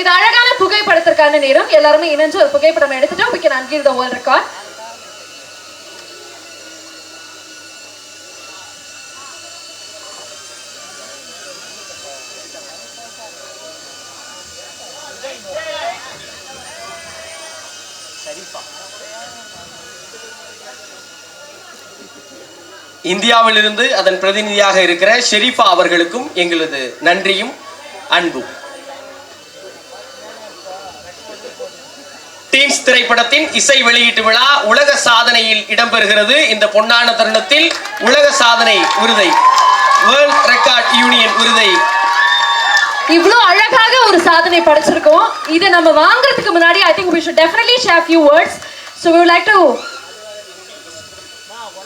இது அழகான புகைப்படத்திற்கான நேரம். எல்லாருமே இணைஞ்சு ஒரு புகைப்படம் எடுத்துட்டோம் we can unveil the world record இந்தியாவிலிருந்து அதன் பிரதிநிதியாக இருக்கிற ஷெரீஃபா அவர்களுக்கும் எங்களது நன்றியும் அன்பும். டீன்ஸ் திரைப்படத்தின் இசை வெளியீட்டு விழா உலக சாதனையில் இடம்பெறுகிறது. இந்த பொன்னான தருணத்தில் உலக சாதனை விருதை வேர்ல்ட் ரெக்கார்ட் யூனியன் விருதை. இவ்ளோ அழகாக ஒரு சாதனை படைச்சிருக்கோம். இதை நம்ம வாங்குறதுக்கு முன்னாடி I think we should definitely share few words. So we would like to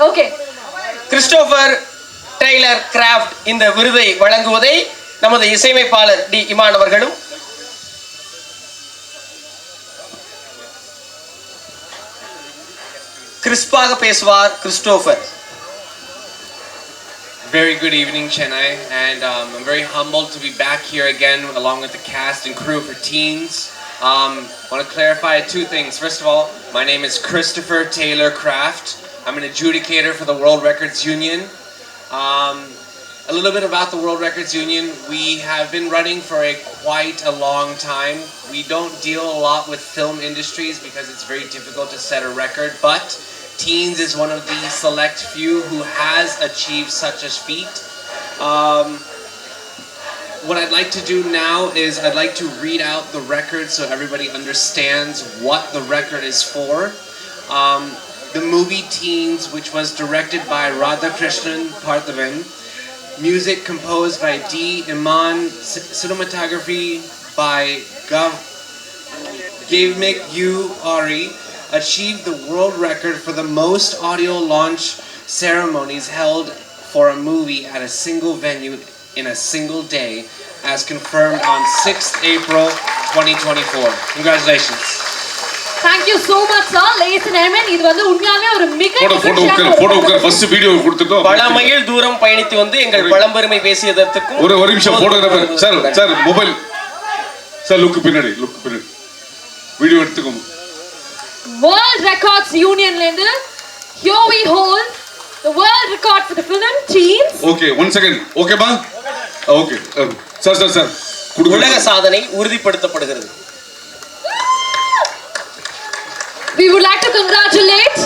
okay. Christopher Taylor Craft இந்த விருதை வழங்குவதை நமது இசையமைப்பாளர் டி. இமான் அவர்களும் கிறிஸ்பாக பேசுவார் Christopher Very good evening, Chennai, and um, I'm very humbled to be back here again along with the cast and crew for Teens. Um, want to clarify two things. First of all, my name is Christopher Taylor Kraft. I'm an adjudicator for the World Records Union. Um, a little bit about the World Records Union. We have been running for a quite a long time. We don't deal a lot with film industries because it's very difficult to set a record, but Teens is one of the select few who has achieved such a feat. Um, what I'd like to do now is I'd like to read out the record so everybody understands what the record is for. Um, the movie Teens, which was directed by Radhakrishnan Parthavan, music composed by D. Iman, c- cinematography by Gav Gavmik U. Ari, achieved the world record for the most audio launch ceremonies held for a movie at a single venue in a single day, as confirmed on 6th April 2024. Congratulations. thank you so much sir ladies and gentlemen இது வந்து உண்மையாவே ஒரு மிக first video கொடுத்துட்டோம் பல mile தூரம் பயணித்து வந்து எங்கள் பழம்பெருமை பேசியதற்கும் ஒரு ஒரு நிமிஷம் photographer sir sir mobile sir look பின்னாடி லுக்கு பின்னாடி வீடியோ எடுத்துக்கோங்க World Records Unionல இருந்து here we hold the world record for the film Teens okay one second ஓகேப்பா ஓகே சார் சார் சார் உலக கொடுங்க சாதனை உறுதிப்படுத்தப்படுகிறது we would like to congratulate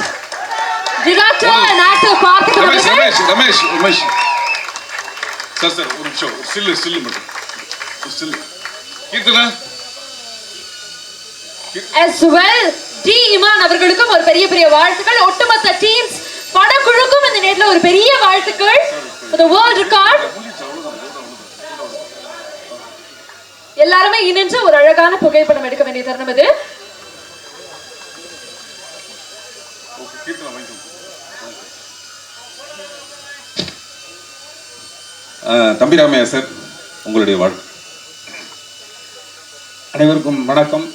director and actor Ramesh அவர்கள் ரமேஷ் ரமேஷ் ரமேஷ் சார் சார் ஒரு நிமிஷம் ஸ்டில் ஸ்டில் மட்டும் still Keerthana as well D Imman அவர்களுக்கும் ஒரு பெரிய பெரிய வாழ்த்துக்கள். ஒட்டுமொத்த டீம்ஸ் படக்குழுக்கும் இந்த நேரத்துல ஒரு பெரிய வாழ்த்துக்கள். World record. எல்லாருமே இணைஞ்சு ஒரு அழகான புகைப்படம் எடுக்க வேண்டிய தருணம் இது. தம்பி ராமையா சார் உங்களுடைய வாழ் அனைவருக்கும் வணக்கம்.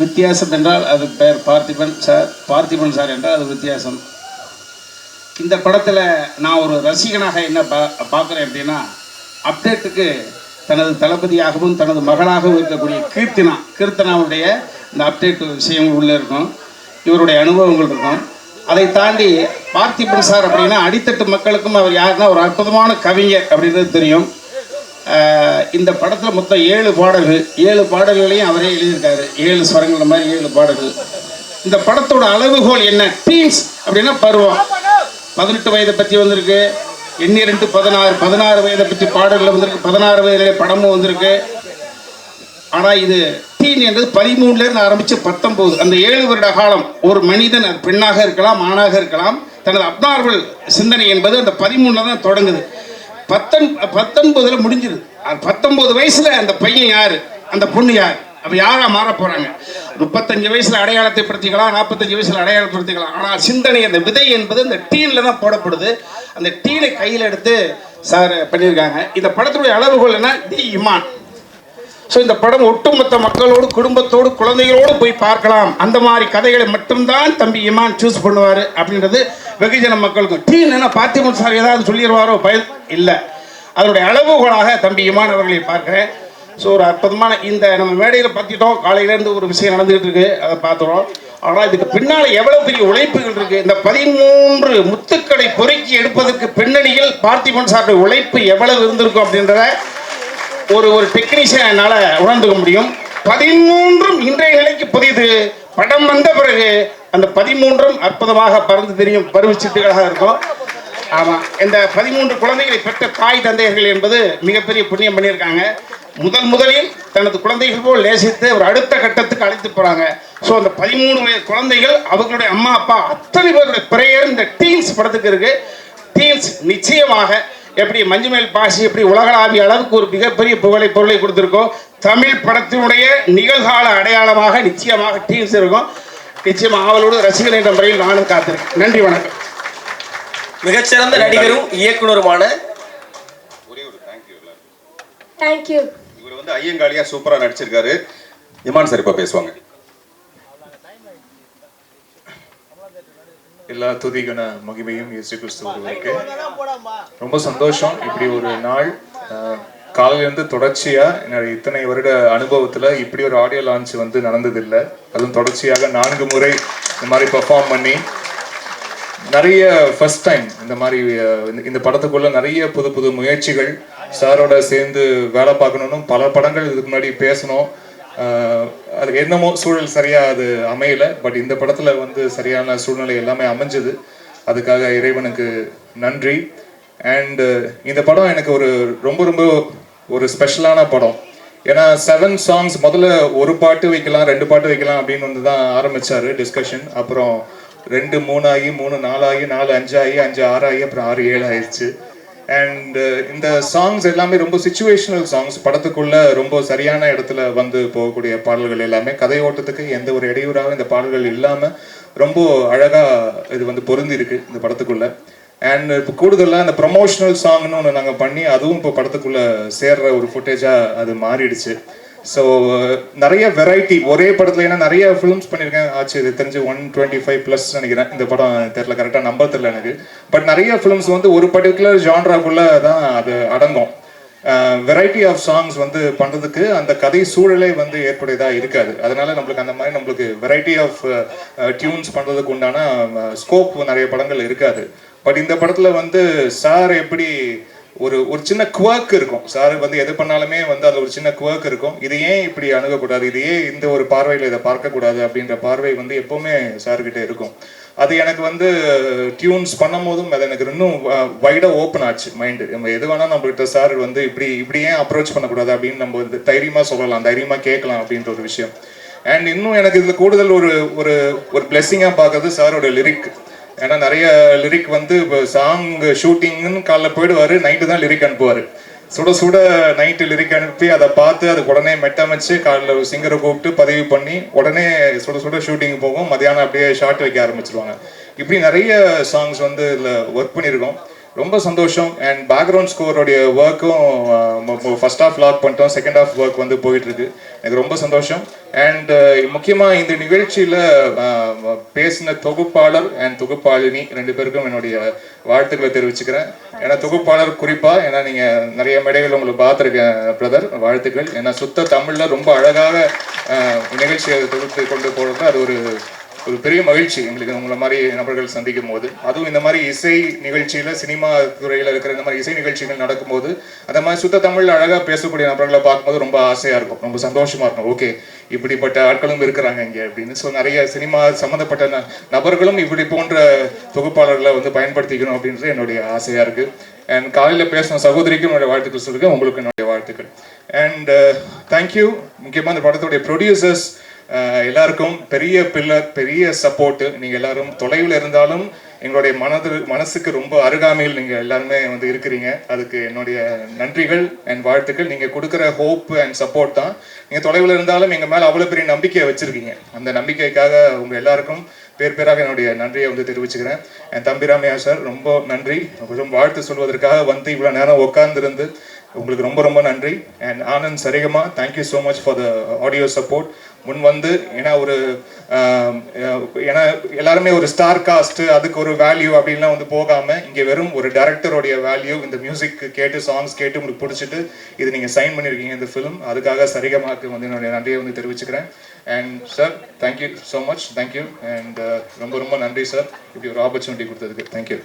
வித்தியாசம் என்றால் அது பெயர் பார்த்திபன் சார் பார்த்திபன் சார் என்றால் அது வித்தியாசம். இந்த படத்தில் நான் ஒரு ரசிகனாக என்ன பா பார்க்குறேன் அப்படின்னா அப்டேட்டுக்கு தனது தளபதியாகவும் தனது மகளாகவும் இருக்கக்கூடிய கீர்த்தனா கீர்த்தனாவுடைய இந்த அப்டேட் விஷயங்கள் உள்ளே இருக்கும். இவருடைய அனுபவங்கள் இருக்கும். அதை தாண்டி பார்த்திபன் சார் அப்படின்னா அடித்தட்டு மக்களுக்கும் அவர் யாருன்னா ஒரு அற்புதமான கவிஞர் அப்படின்றது தெரியும். இந்த படத்தில் மொத்தம் ஏழு பாடல்கள் ஏழு பாடல்களையும் அவரே எழுதியிருக்காரு. ஏழு ஸ்வரங்கள் மாதிரி ஏழு பாடல்கள். இந்த படத்தோட அளவுகோல் என்ன? டீன்ஸ் அப்படின்னா பருவம். பதினெட்டு வயதை பற்றி வந்திருக்கு. எண்ணிரெண்டு பதினாறு பதினாறு வயதை பற்றி பாடல்கள் வந்திருக்கு. பதினாறு வயதிலே படமும் வந்திருக்கு. ஆனால் இது டீன் என்பது பதிமூணுலேருந்து ஆரம்பித்து பத்தொம்போது அந்த ஏழு வருட காலம் ஒரு மனிதன் அது பெண்ணாக இருக்கலாம் ஆணாக இருக்கலாம் தனது அப்னார்வல் சிந்தனை என்பது அந்த பதிமூணில் தான் தொடங்குது. பத்தொன் பத்தொன்பதுல முடிஞ்சிருது பத்தொன்பது வயசுல அந்த பையன் யாரு? அந்த பொண்ணு யார்? அப்ப யாரா மாற போறாங்க? முப்பத்தஞ்சு வயசுல அடையாளத்தை படுத்திக்கலாம் நாற்பத்தஞ்சு வயசுல அடையாளப்படுத்திக்கலாம் ஆனால் சிந்தனை அந்த விதை என்பது அந்த டீன்ல தான் போடப்படுது. அந்த டீனை கையில் எடுத்து சார் பண்ணியிருக்காங்க. இந்த படத்துடைய அளவுகோல் என்ன? தி இமான். ஸோ இந்த படம் ஒட்டுமொத்த மக்களோடு குடும்பத்தோடு குழந்தைகளோடு போய் பார்க்கலாம். அந்த மாதிரி கதைகளை மட்டும்தான் தம்பி இமான் சூஸ் பண்ணுவார் அப்படின்றது வெகுஜன மக்களுக்கும் டீ என்ன பார்த்திமன் சார் ஏதாவது சொல்லிடுவாரோ? பய இல்லை. அதனுடைய அளவுகோலாக தம்பி இமான் அவர்களை பார்க்கிறேன். ஸோ ஒரு அற்புதமான இந்த நம்ம மேடையில் பார்த்துட்டோம் காலையிலேருந்து ஒரு விஷயம் நடந்துகிட்டு இருக்கு. அதை பார்த்துறோம். ஆனால் இதுக்கு பின்னால் எவ்வளவு பெரிய உழைப்புகள் இருக்கு? இந்த பதிமூன்று முத்துக்களை பொறுக்கி எடுப்பதற்கு பின்னணியில் பார்த்திபன் சாருடைய உழைப்பு எவ்வளவு இருந்திருக்கும் அப்படின்றத ஒரு ஒரு டெக்னீஷியன் என்னால் உணர்ந்துக்க முடியும். பதிமூன்றும் இன்றைய நிலைக்கு புதிது. படம் வந்த பிறகு அந்த பதிமூன்றும் அற்புதமாக பறந்து தெரியும். பருவச்சிட்டுகளாக இருக்கும். ஆமாம் இந்த பதிமூன்று குழந்தைகளை பெற்ற தாய் தந்தையர்கள் என்பது மிகப்பெரிய புண்ணியம் பண்ணியிருக்காங்க. முதல் முதலில் தனது குழந்தைகள் போல் நேசித்து ஒரு அடுத்த கட்டத்துக்கு அழைத்து போகிறாங்க ஸோ அந்த பதிமூணு வயது குழந்தைகள் அவர்களுடைய அம்மா அப்பா அத்தனை பேருடைய பிரேயர் இந்த டீன்ஸ் படத்துக்கு இருக்கு. டீன்ஸ் நிச்சயமாக எப்படி மஞ்சுமேல் பாசி எப்படி உலகளாவிய அளவுக்கு ஒரு மிகப்பெரிய புகழை பொருளை கொடுத்துருக்கோம் தமிழ் படத்தினுடைய நிகழ்கால அடையாளமாக நிச்சயமாக டீன்ஸ் இருக்கும். நிச்சயமாக அவளோடு ரசிகர் என்ற முறையில் நானும் காத்திருக்கேன். நன்றி வணக்கம். மிகச்சிறந்த நடிகரும் இயக்குனருமான ஒரே ஒரு தேங்க்யூ இவர் வந்து ஐயங்காளியா சூப்பரா நடிச்சிருக்காரு. இமான் சார் இப்ப பேசுவாங்க. எல்லா துதிகன மகிமையும் இயேசு கிறிஸ்துவர்களுக்கு ரொம்ப சந்தோஷம். இப்படி ஒரு நாள் காலையிலேருந்து தொடர்ச்சியா என்னுடைய இத்தனை வருட அனுபவத்துல இப்படி ஒரு ஆடியோ லான்ச் வந்து நடந்ததில்லை. அதுவும் தொடர்ச்சியாக நான்கு முறை இந்த மாதிரி பெர்ஃபார்ம் பண்ணி நிறைய ஃபர்ஸ்ட் டைம் இந்த மாதிரி இந்த- படத்துக்குள்ள நிறைய புது புது முயற்சிகள் சாரோட சேர்ந்து வேலை பார்க்கணும்னு பல படங்கள் இதுக்கு முன்னாடி பேசணும் அதுக்கு அது என்னமோ சூழல் சரியாக அது அமையல பட் இந்த படத்தில் வந்து சரியான சூழ்நிலை எல்லாமே அமைஞ்சது. அதுக்காக இறைவனுக்கு நன்றி. அண்ட் இந்த படம் எனக்கு ஒரு ரொம்ப ரொம்ப ஒரு ஸ்பெஷலான படம். ஏன்னா செவன் சாங்ஸ் முதல்ல ஒரு பாட்டு வைக்கலாம் ரெண்டு பாட்டு வைக்கலாம் அப்படின்னு வந்து தான் ஆரம்பிச்சாரு டிஸ்கஷன் அப்புறம் ரெண்டு மூணாகி மூணு நாலாகி நாலு அஞ்சாகி அஞ்சு ஆறாகி அப்புறம் ஆறு ஏழு ஆயிடுச்சு. அண்ட் uh, இந்த சாங்ஸ் எல்லாமே ரொம்ப சுச்சுவேஷனல் சாங்ஸ் படத்துக்குள்ள ரொம்ப சரியான இடத்துல வந்து போகக்கூடிய பாடல்கள் எல்லாமே கதை ஓட்டத்துக்கு எந்த ஒரு இடையூறாகவும் இந்த பாடல்கள் இல்லாமல் ரொம்ப அழகாக இது வந்து பொருந்திருக்கு இந்த படத்துக்குள்ள. அண்ட் இப்போ கூடுதலாக இந்த ப்ரொமோஷனல் சாங்னு ஒன்று நாங்கள் பண்ணி அதுவும் இப்போ படத்துக்குள்ளே சேர்ற ஒரு ஃபுட்டேஜாக அது மாறிடுச்சு. ஸோ uh, நிறைய வெரைட்டி ஒரே படத்தில் ஏன்னா நிறைய ஃபிலிம்ஸ் பண்ணியிருக்கேன் ஆச்சு இது தெரிஞ்சு ஒன் டுவெண்ட்டி ஃபைவ் ப்ளஸ் நினைக்கிறேன். இந்த படம் தெரில கரெக்டாக நம்பர் தெரில எனக்கு. பட் நிறைய ஃபிலிம்ஸ் வந்து ஒரு பர்டிகுலர் ஜான்ராக்குள்ளே தான் அது அடங்கும். வெரைட்டி ஆஃப் சாங்ஸ் வந்து பண்ணுறதுக்கு அந்த கதை சூழலே வந்து ஏற்புடையதாக இருக்காது. அதனால நம்மளுக்கு அந்த மாதிரி நம்மளுக்கு வெரைட்டி ஆஃப் டியூன்ஸ் பண்ணுறதுக்கு உண்டான uh, ஸ்கோப் நிறைய படங்கள் இருக்காது. பட் இந்த படத்தில் வந்து சார் எப்படி ஒரு ஒரு சின்ன குவர்க் இருக்கும். சார் வந்து எது பண்ணாலுமே வந்து அது ஒரு சின்ன குவர்க் இருக்கும். இது ஏன் இப்படி அணுகக்கூடாது? இது ஏன் இந்த ஒரு பார்வையில் இதை பார்க்கக்கூடாது? அப்படின்ற பார்வை வந்து எப்போவுமே சார்கிட்ட இருக்கும். அது எனக்கு வந்து டியூன்ஸ் பண்ணும் போதும் அது எனக்கு இன்னும் வைடாக ஓப்பன் ஆச்சு மைண்டு நம்ம எது வேணால் நம்மகிட்ட சார் வந்து இப்படி இப்படி ஏன் அப்ரோச் பண்ணக்கூடாது? அப்படின்னு நம்ம வந்து தைரியமாக சொல்லலாம் தைரியமாக கேட்கலாம் அப்படின்ற ஒரு விஷயம். அண்ட் இன்னும் எனக்கு இதில் கூடுதல் ஒரு ஒரு ஒரு பிளெஸ்ஸிங்காக பார்க்கறது சாரோட லிரிக் ஏன்னா நிறைய லிரிக் வந்து இப்போ சாங் ஷூட்டிங்னு காலைல போயிடுவார் நைட்டு தான் லிரிக் அனுப்புவார். சுட சுட நைட்டு லிரிக் அனுப்பி அதை பார்த்து அதுக்கு உடனே மெட்டமைச்சு காலைல சிங்கரை கூப்பிட்டு பதிவு பண்ணி உடனே சுட சுட ஷூட்டிங் போகும். மதியானம் அப்படியே ஷார்ட் வைக்க ஆரம்பிச்சிருவாங்க. இப்படி நிறைய சாங்ஸ் வந்து இதில் ஒர்க் பண்ணியிருக்கோம். ரொம்ப சந்தோஷம். அண்ட் பேக்ரவுண்ட் ஸ்கோருடைய ஒர்க்கும் ஃபர்ஸ்ட் ஆஃப் லாக் பண்ணிட்டோம். செகண்ட் ஆஃப் ஒர்க் வந்து போயிட்டு இருக்கு எனக்கு ரொம்ப சந்தோஷம். அண்ட் முக்கியமாக இந்த நிகழ்ச்சியில் பேசின தொகுப்பாளர் அண்ட் தொகுப்பாளினி ரெண்டு பேருக்கும் என்னுடைய வாழ்த்துக்களை தெரிவிச்சுக்கிறேன். ஏன்னா தொகுப்பாளர் குறிப்பாக ஏன்னா நீங்கள் நிறைய மேடைகள் உங்களை பார்த்துருக்கேன் பிரதர் வாழ்த்துக்கள். ஏன்னா சுத்த தமிழில் ரொம்ப அழகாக நிகழ்ச்சியை தொகுத்து கொண்டு போகிறது அது ஒரு ஒரு பெரிய மகிழ்ச்சி எங்களுக்கு உங்களை மாதிரி நபர்கள் சந்திக்கும் போது அதுவும் இந்த மாதிரி இசை நிகழ்ச்சியில் சினிமா துறையில் இருக்கிற இந்த மாதிரி இசை நிகழ்ச்சிகள் நடக்கும்போது அந்த மாதிரி சுத்த தமிழ் அழகாக பேசக்கூடிய நபர்களை பார்க்கும்போது ரொம்ப ஆசையாக இருக்கும். ரொம்ப சந்தோஷமாக இருக்கும். ஓகே இப்படிப்பட்ட ஆட்களும் இருக்கிறாங்க இங்கே அப்படின்னு. ஸோ நிறைய சினிமா சம்மந்தப்பட்ட ந- நபர்களும் இப்படி போன்ற தொகுப்பாளர்களை வந்து பயன்படுத்திக்கணும் அப்படின்றது என்னுடைய ஆசையாக இருக்குது அண்ட் காலையில் பேசின சகோதரிக்கும் என்னுடைய வாழ்த்துக்கள் சொல்லுங்கள் உங்களுக்கு என்னுடைய வாழ்த்துக்கள். அண்ட் தேங்க்யூ uh, முக்கியமாக இந்த படத்துடைய ப்ரொடியூசர்ஸ் எல்லாருக்கும் பெரிய பில்லர் பெரிய சப்போர்ட்டு நீங்கள் எல்லாரும் தொலைவில் இருந்தாலும் எங்களுடைய மனது மனசுக்கு ரொம்ப அருகாமையில் நீங்கள் எல்லாருமே வந்து இருக்கிறீங்க. அதுக்கு என்னுடைய நன்றிகள் அண்ட் வாழ்த்துக்கள். நீங்கள் கொடுக்குற ஹோப் அண்ட் சப்போர்ட் தான். நீங்கள் தொலைவில் இருந்தாலும் எங்கள் மேலே அவ்வளோ பெரிய நம்பிக்கையை வச்சுருக்கீங்க. அந்த நம்பிக்கைக்காக உங்கள் எல்லாருக்கும் பேர் பேராக என்னுடைய நன்றியை வந்து தெரிவிச்சுக்கிறேன். என் தம்பி ராமையா சார் ரொம்ப நன்றி. கொஞ்சம் வாழ்த்து சொல்வதற்காக வந்து இவ்வளோ நேரம் உட்காந்துருந்து உங்களுக்கு ரொம்ப ரொம்ப நன்றி. And Anand Saregama thank you so much for the audio support முன் வந்து ஏன்னா ஒரு ஏன்னா எல்லாருமே ஒரு ஸ்டார் காஸ்ட் அதுக்கு ஒரு வேல்யூ அப்படின்லாம் வந்து போகாம இங்க வெறும் ஒரு டேரக்டருடைய வேல்யூ இந்த மியூசிக் கேட்டு சாங்ஸ் கேட்டு உங்களுக்கு பிடிச்சிட்டு இது நீங்க சைன் பண்ணியிருக்கீங்க இந்த ஃபிலிம் அதுக்காக சரிகமாக்கு வந்து என்னுடைய நன்றியை வந்து தெரிவிச்சுக்கிறேன். And sir thank you so much thank you and ரொம்ப ரொம்ப நன்றி சார் இப்படி ஒரு ஆப்பர்ச்சுனிட்டி கொடுத்ததுக்கு தேங்க்யூ